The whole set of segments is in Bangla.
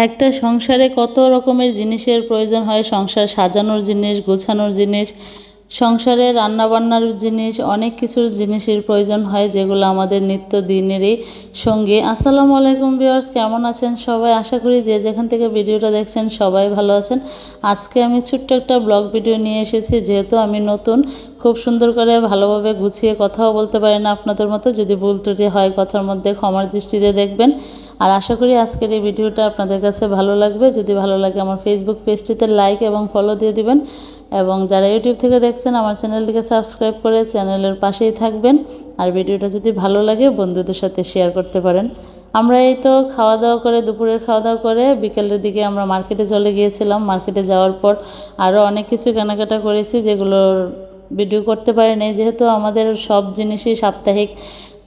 একটা সংসারে কত রকমের জিনিসের প্রয়োজন হয়? সংসার সাজানোর জিনিস গোছানোর জিনিস সংসারে রান্নাবান্নার জিনিস, অনেক কিছুর জিনিসের প্রয়োজন হয় যেগুলো আমাদের নিত্য দিনেরই সঙ্গে। আসসালামু আলাইকুম ভিউয়ার্স, কেমন আছেন সবাই? আশা করি যে যেখান থেকে ভিডিওটা দেখছেন সবাই ভালো আছেন। আজকে আমি ছোট্ট একটা ব্লগ ভিডিও নিয়ে এসেছি, যেহেতু আমি নতুন, খুব সুন্দর করে ভালোভাবে গুছিয়ে কথাও বলতে পারি না আপনাদের মতো। যদি ভুল ত্রুটি হয়, কথার মধ্যে ক্ষমার দৃষ্টিতে দেখবেন। আর আশা করি আজকের এই ভিডিওটা আপনাদের কাছে ভালো লাগবে। যদি ভালো লাগে, আমার ফেসবুক পেজটিতে লাইক এবং ফলো দিয়ে দিবেন। এবং যারা ইউটিউব থেকে দেখছেন, আমার চ্যানেলটিকে সাবস্ক্রাইব করে চ্যানেলের পাশেই থাকবেন। আর ভিডিওটা যদি ভালো লাগে, বন্ধুদের সাথে শেয়ার করতে পারেন। আমরা এই তো খাওয়া দাওয়া করে, দুপুরের খাওয়া দাওয়া করে বিকেলের দিকে আমরা মার্কেটে চলে গিয়েছিলাম। মার্কেটে যাওয়ার পর আরও অনেক কিছু কেনাকাটা করেছি, যেগুলোর ভিডিও করতে পারিনি। যেহেতু আমাদের সব জিনিসই সাপ্তাহিক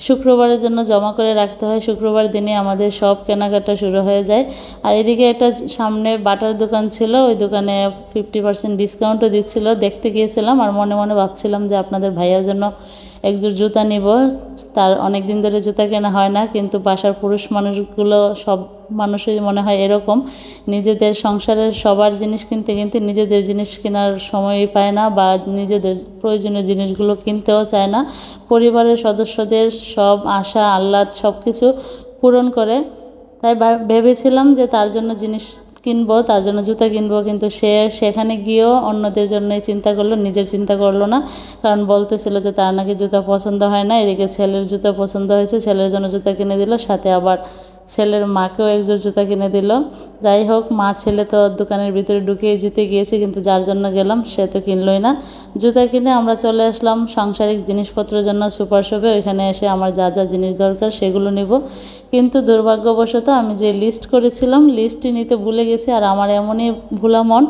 শুক্রবারের জন্য জমা করে রাখতে হয়। শুক্রবার দিনে আমাদের সব কেনাকাটা শুরু হয়ে যায়। আর এদিকে একটা সামনে বাটার দোকান ছিল, ওই দোকানে ফিফটি পার্সেন্ট ডিসকাউন্টও দিচ্ছিল। দেখতে গিয়েছিলাম আর মনে মনে ভাবছিলাম যে আপনাদের ভাইয়ার জন্য একজোড় জুতা নিব। তার অনেক দিন ধরে জুতা কেনা হয় না, কিন্তু বাসার পুরুষ মানুষগুলো সব মানুষই মনে হয় এরকম। নিজেদের সংসারের সবার জিনিস কিনতে কিনতে নিজেদের জিনিস কেনার সময়ই পায় না বা নিজেদের প্রয়োজনীয় জিনিসগুলো কিনতেও চায় না। পরিবারের সদস্যদের সব আশা, আহ্লাদ সব কিছু পূরণ করে। তাই ভেবেছিলাম যে তার জন্য জিনিস কিনবো, তার জন্য জুতা কিনবো, কিন্তু সে সেখানে গিয়েও অন্যদের জন্য চিন্তা করল, নিজের চিন্তা করল না। কারণ বলতেছিল যে তার নাকি জুতা পছন্দ হয় না, এদিকে ছেলের জুতা পছন্দ হয়েছে, ছেলের জন্য জুতা কিনে দিল, সাথে আবার ছেলের মাকেও একজোড় জুতা কিনে দিল। যাই হোক, মা ছেলে তো দোকানের ভিতরে ঢুকিয়ে জিতে গিয়েছে, কিন্তু যার জন্য গেলাম সে তো কিনলই না। জুতা কিনে আমরা চলে আসলাম সাংসারিক জিনিসপত্রের জন্য সুপার শপে। ওইখানে এসে আমার যা যা জিনিস দরকার সেগুলো নিব। কিন্তু দুর্ভাগ্যবশত আমি যে লিস্ট করেছিলাম লিস্টটি নিতে ভুলে গেছি, আর আমার এমনই ভুলা মন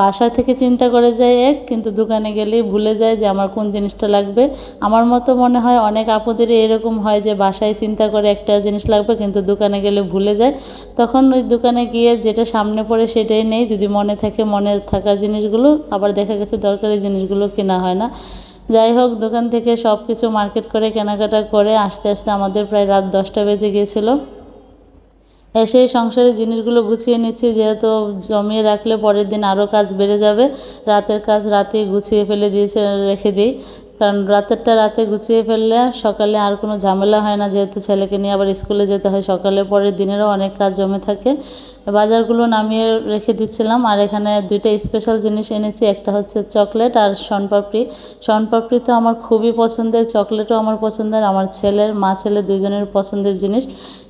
বাসা থেকে চিন্তা করে যায় এক, কিন্তু দোকানে গেলেই ভুলে যায় যে আমার কোন জিনিসটা লাগবে। আমার মতো মনে হয় অনেক আপুদেরই এরকম হয় যে বাসায় চিন্তা করে একটা জিনিস লাগবে, কিন্তু দোকানে গেলে ভুলে যায়। তখন ওই দোকানে গিয়ে যেটা সামনে পড়ে সেটাই নেই, যদি মনে থাকে মনে থাকা জিনিসগুলো, আবার দেখা গেছে দরকারি জিনিসগুলো কেনা হয় না। যাই হোক, দোকান থেকে সব কিছু মার্কেট করে কেনাকাটা করে, আস্তে আস্তে আমাদের প্রায় রাত দশটা বেজে গিয়েছিল। এসে সংসারের জিনিসগুলো গুছিয়ে নিচ্ছি, যেহেতু জমিয়ে রাখলে পরের দিন আরও কাজ বেড়ে যাবে। রাতের কাজ রাতেই গুছিয়ে ফেলে দিয়েছে, রেখে দিই। কারণ রাতেরটা রাতে গুছিয়ে ফেললে সকালে আর কোনো ঝামেলা হয় না। যেহেতু ছেলেকে নিয়ে আবার স্কুলে যেতে হয় সকালে পরের দিনেরও অনেক কাজ জমে থাকে। বাজারগুলো নামিয়ে রেখে দিচ্ছিলাম। আর এখানে দুইটা স্পেশাল জিনিস এনেছি, একটা হচ্ছে চকলেট আর শনপাপড়ি। শনপাপড়ি তো আমার খুবই পছন্দের, চকলেটও আমার পছন্দের, আমার ছেলের, মা ছেলে দুজনের পছন্দের জিনিস।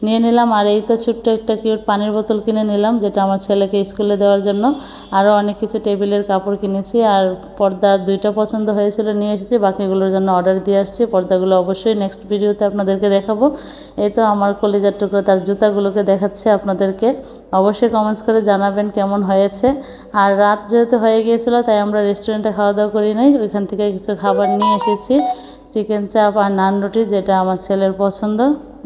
নিয়ে নিলাম আর এই তো ছোট্ট একটা কিউট পানির বোতল কিনে নিলাম, যেটা আমার ছেলেকে স্কুলে দেওয়ার জন্য। আরও অনেক কিছু টেবিলের কাপড় কিনেছি আর পর্দা দুইটা পছন্দ হয়েছিল, নিয়ে এসেছি বাকিগুলোর জন্য অর্ডার দিয়ে আসছি। পর্দাগুলো অবশ্যই নেক্সট ভিডিওতে আপনাদেরকে দেখাবো। এই তো আমার কলিজার টুকরো, তার জুতাগুলোকে দেখাচ্ছে আপনাদেরকে। অবশ্যই কমেন্টস করে জানাবেন কেমন হয়েছে। আর রাত যেহেতু হয়ে গিয়েছিল, তাই আমরা রেস্টুরেন্টে খাওয়া দাওয়া করি নাই। ওইখান থেকে কিছু খাবার নিয়ে এসেছি। চিকেন চাপ আর নান রুটি যেটা আমার ছেলের পছন্দ।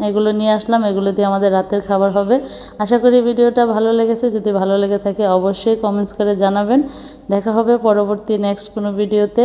এগুলো নিয়ে আসলাম। এগুলো দিয়ে আমাদের রাতের খাবার হবে। আশা করি ভিডিওটা ভালো লেগেছে। যদি ভালো লেগে থাকে, অবশ্যই কমেন্টস করে জানাবেন। দেখা হবে পরবর্তী নেক্সট কোনো ভিডিওতে